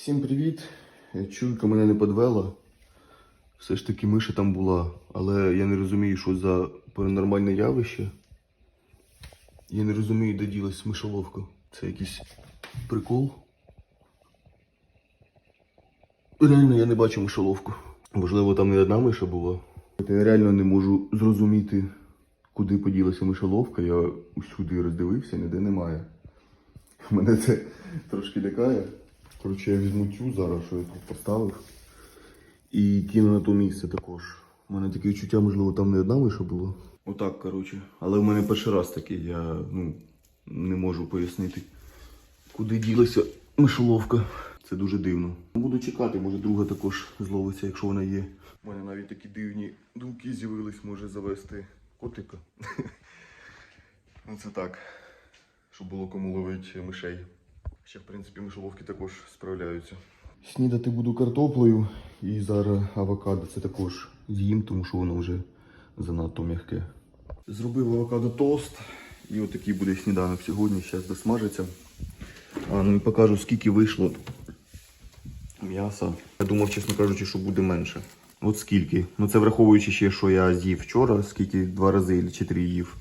Всім привіт! Чуйка мене не підвела. Все ж таки миша там була, але я не розумію, що за паранормальне явище. Я не розумію, де ділась мишоловка. Це якийсь прикол. Реально я не бачу мишоловку. Можливо, там не одна миша була. Я реально не можу зрозуміти, куди поділася мишоловка. Я усюди роздивився, ніде немає. Мене це трошки лякає. Коротше, я візьму цю зараз, що я тут поставив. І кину на то місце також. У мене таке відчуття, можливо, там не одна миша була. Отак, коротше. Але в мене перший раз такий, я ну, не можу пояснити, куди ділася мишоловка. Це дуже дивно. Буду чекати, може друга також зловиться, якщо вона є. У мене навіть такі дивні думки з'явились, може завести котика. Ну це так, щоб було кому ловити мишей. Ще, в принципі, мишоловки також справляються. Снідати буду картоплею і зараз авокадо це також з'їм, тому що воно вже занадто м'яке. Зробив авокадо тост і отакий буде сніданок сьогодні, зараз досмажиться. А, ну і покажу, скільки вийшло м'яса. Я думав, чесно кажучи, що буде менше. От скільки. Ну це враховуючи ще, що я з'їв вчора, скільки два рази чи три їв.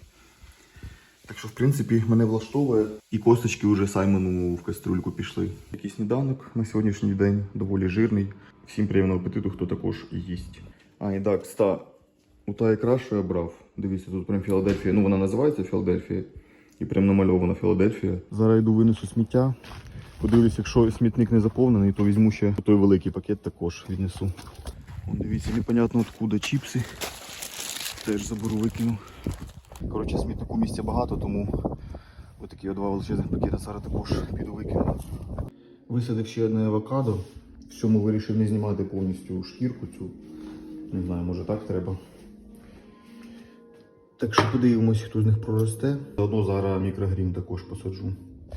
Так що, в принципі, мене влаштовує. І косточки вже Саймону в кастрюльку пішли. Такий сніданок на сьогоднішній день доволі жирний. Всім приємного апетиту, хто також їсть. А, і так, ста. У та ікра, що я брав. Дивіться, тут прям Філадельфія. Ну, вона називається Філадельфія. І прям намальована Філадельфія. Зараз йду винесу сміття. Подивлюсь, якщо смітник не заповнений, то візьму ще той великий пакет також віднесу. Дивіться, непонятно откуда чіпси. Теж заберу, викину. Коротше, смітнику місця багато, тому отакі два величезних пакети зараз також піду викину. Висадив ще одне авокадо. В цьому вирішив не знімати повністю шкірку цю. Не знаю, може так треба. Так що подивимось, хто з них проросте. Заодно зараз мікрогрін також посаджу.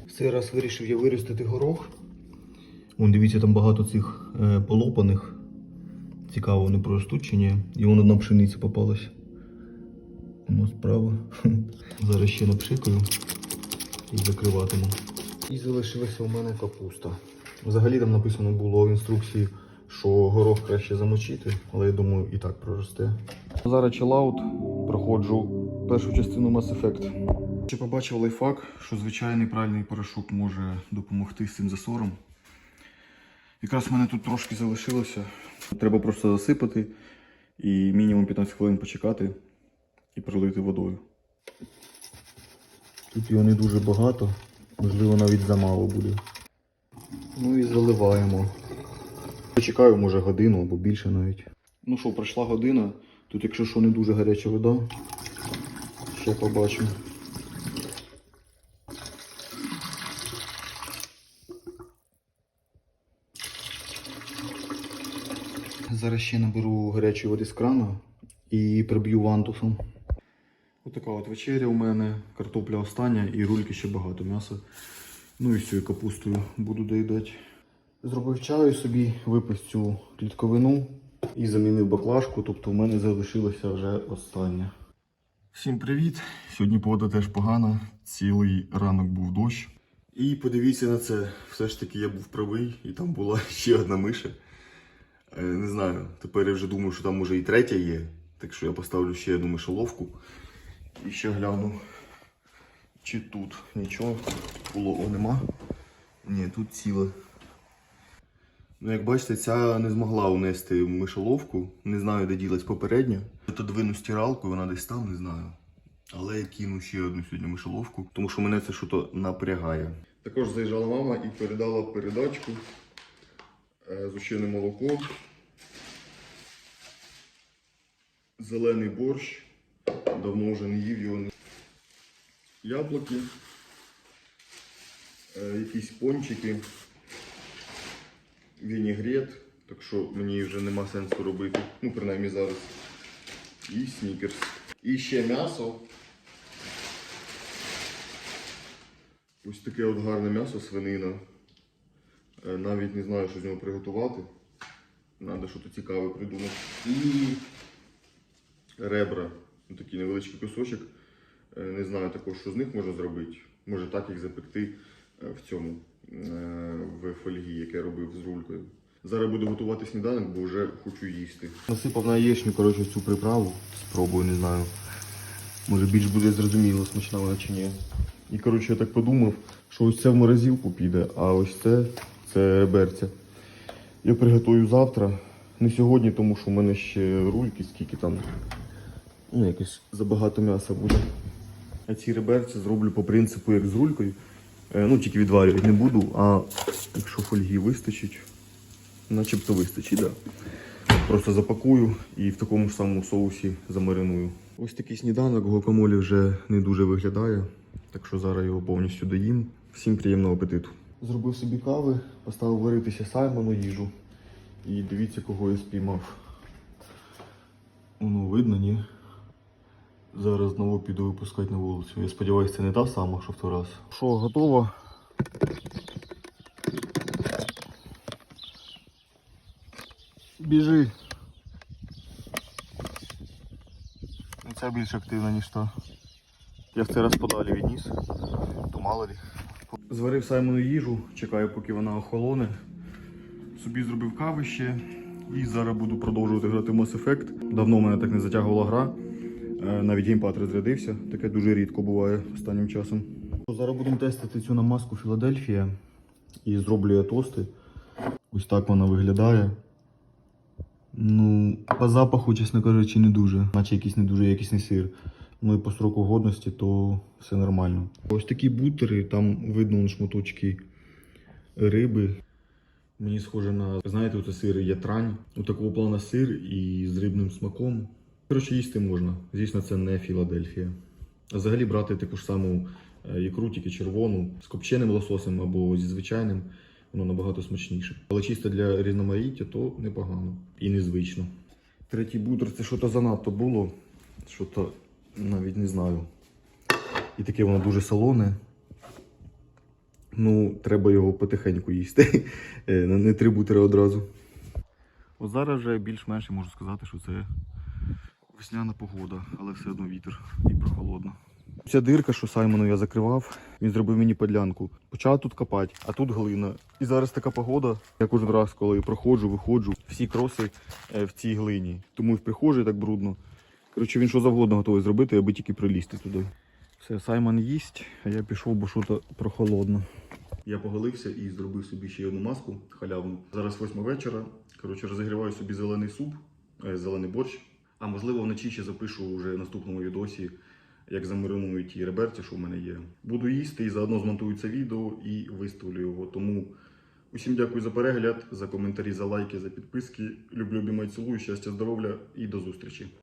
В цей раз вирішив я виростити горох. Вон, дивіться, там багато цих е, полопаних. Цікаво, вони проростуть чи ні. І вон одна пшениця попалась. Воно справа. Зараз ще напшикаю і закриватиму. І залишилася у мене капуста. Взагалі там написано було в інструкції, що горох краще замочити, але я думаю і так проросте. Зараз чилаут, проходжу першу частину Mass Effect. Ще побачив лайфхак, що звичайний пральний порошок може допомогти з цим засором. Якраз в мене тут трошки залишилося. Треба просто засипати і мінімум 15 хвилин почекати і пролити водою. Тут його не дуже багато, можливо навіть замало буде. Ну і заливаємо. Почекаю, може, годину або більше навіть. Ну що, пройшла година. Тут, якщо що, не дуже гаряча вода. Ще побачимо. Зараз ще наберу гарячої води з крана і приб'ю вантусом. Отака от вечеря у мене, картопля остання і рульки ще багато м'яса. Ну і з цією капустою буду доїдати. Зробив чаю собі, випив цю клітковину і замінив баклажку, тобто в мене залишилося вже остання. Всім привіт! Сьогодні погода теж погана, цілий ранок був дощ. І подивіться на це, все ж таки я був правий, і там була ще одна миша. Е, Не знаю, тепер я вже думаю, що там може і третя є. Так що я поставлю ще одну мишоловку. І ще гляну, чи тут нічого було нема. Ні, тут ціле. Ну, як бачите, ця не змогла унести мишоловку. Не знаю, де ділась попередня. Тут двину стиралку, вона десь там, не знаю. Але я кину ще одну сьогодні мишоловку, тому що мене це щось напрягає. Також заїжджала мама і передала передачку. Е, Зущене молоко. Зелений борщ. Давно вже не їв його. Яблуки. Е, Якісь пончики. Вінігрет. Так що мені вже нема сенсу робити. Ну, принаймні зараз. І снікерс. І ще м'ясо. Ось таке от гарне м'ясо, свинина. Е, Навіть не знаю, що з нього приготувати. Треба щось цікаве придумати. І ребра. Ну, такий невеличкий кусочок. Е, Не знаю також, що з них можна зробити. Може так їх запекти е, в цьому в фольгі, яке я робив з рулькою. Зараз буду готувати сніданок, бо вже хочу їсти. Насипав на яєчню, коротше, цю приправу. Спробую, не знаю. Може більш буде зрозуміло, смачна вона чи ні. І коротше, я так подумав, що ось це в морозилку піде, а ось це це реберця. Я приготую завтра. Не сьогодні, тому що в мене ще рульки, скільки там. Ну, якось забагато м'яса буде. А ці реберці зроблю по принципу, як з рулькою. Е, Ну, тільки відварювати не буду, а якщо фольги вистачить, начебто вистачить, так. Да. Просто запакую і в такому ж самому соусі замариную. Ось такий сніданок гуакамолі вже не дуже виглядає, так що зараз його повністю доїм. Всім приємного апетиту. Зробив собі кави, поставив варитися Саймону їжу. І дивіться, кого я спіймав. Ну, видно, ні? Зараз знову піду випускати на вулицю. Я сподіваюся, це не та сама, що в той раз. Що, готово? Біжи. Ця більш активна, ніж та. Я в цей раз подалі відніс, то мало лі. Зварив Саймону їжу, чекаю, поки вона охолоне. Собі зробив кави ще. І зараз буду продовжувати грати в Mass Effect. Давно мене так не затягувала гра. Е, Навіть геймпад розрядився. Таке дуже рідко буває останнім часом. Зараз будемо тестити цю намазку Філадельфія. І зроблю я тости. Ось так вона виглядає. Ну, по запаху, чесно кажучи, не дуже. Наче якийсь не дуже якісний сир. Ну і по сроку годності, то все нормально. Ось такі бутери, там видно шматочки риби. Мені схоже на, знаєте, оце сир ятрань. У такого плана сир і з рибним смаком. Коротше, їсти можна. Звісно, це не Філадельфія. А взагалі брати таку ж саму е, ікру, тільки червону, з копченим лососем або зі звичайним, воно набагато смачніше. Але чисто для різноманіття то непогано і незвично. Третій бутер це що-то занадто було. Що-то навіть не знаю. І таке воно дуже солоне. Ну, треба його потихеньку їсти. Е, Не три бутери одразу. От зараз вже більш-менш можу сказати, що це весняна погода, але все одно вітер і прохолодно. Ця дирка, що Саймону я закривав, він зробив мені подлянку. Почав тут копати, а тут глина. І зараз така погода. Я кожен раз, коли проходжу, виходжу, всі кроси е, в цій глині. Тому і в прихожій так брудно. Коротше, він що завгодно готовий зробити, аби тільки прилізти туди. Все, Саймон їсть, а я пішов, бо що то прохолодно. Я поголився і зробив собі ще одну маску халявну. Зараз восьма вечора. Коротше, розігріваю собі зелений суп, е, зелений борщ. А можливо, вночі ще запишу вже в наступному відосі, як замаринують ті реберці, що в мене є. Буду їсти і заодно змонтую це відео і виставлю його. Тому усім дякую за перегляд, за коментарі, за лайки, за підписки. Люблю, обіймаю, цілую, щастя, здоров'я і до зустрічі.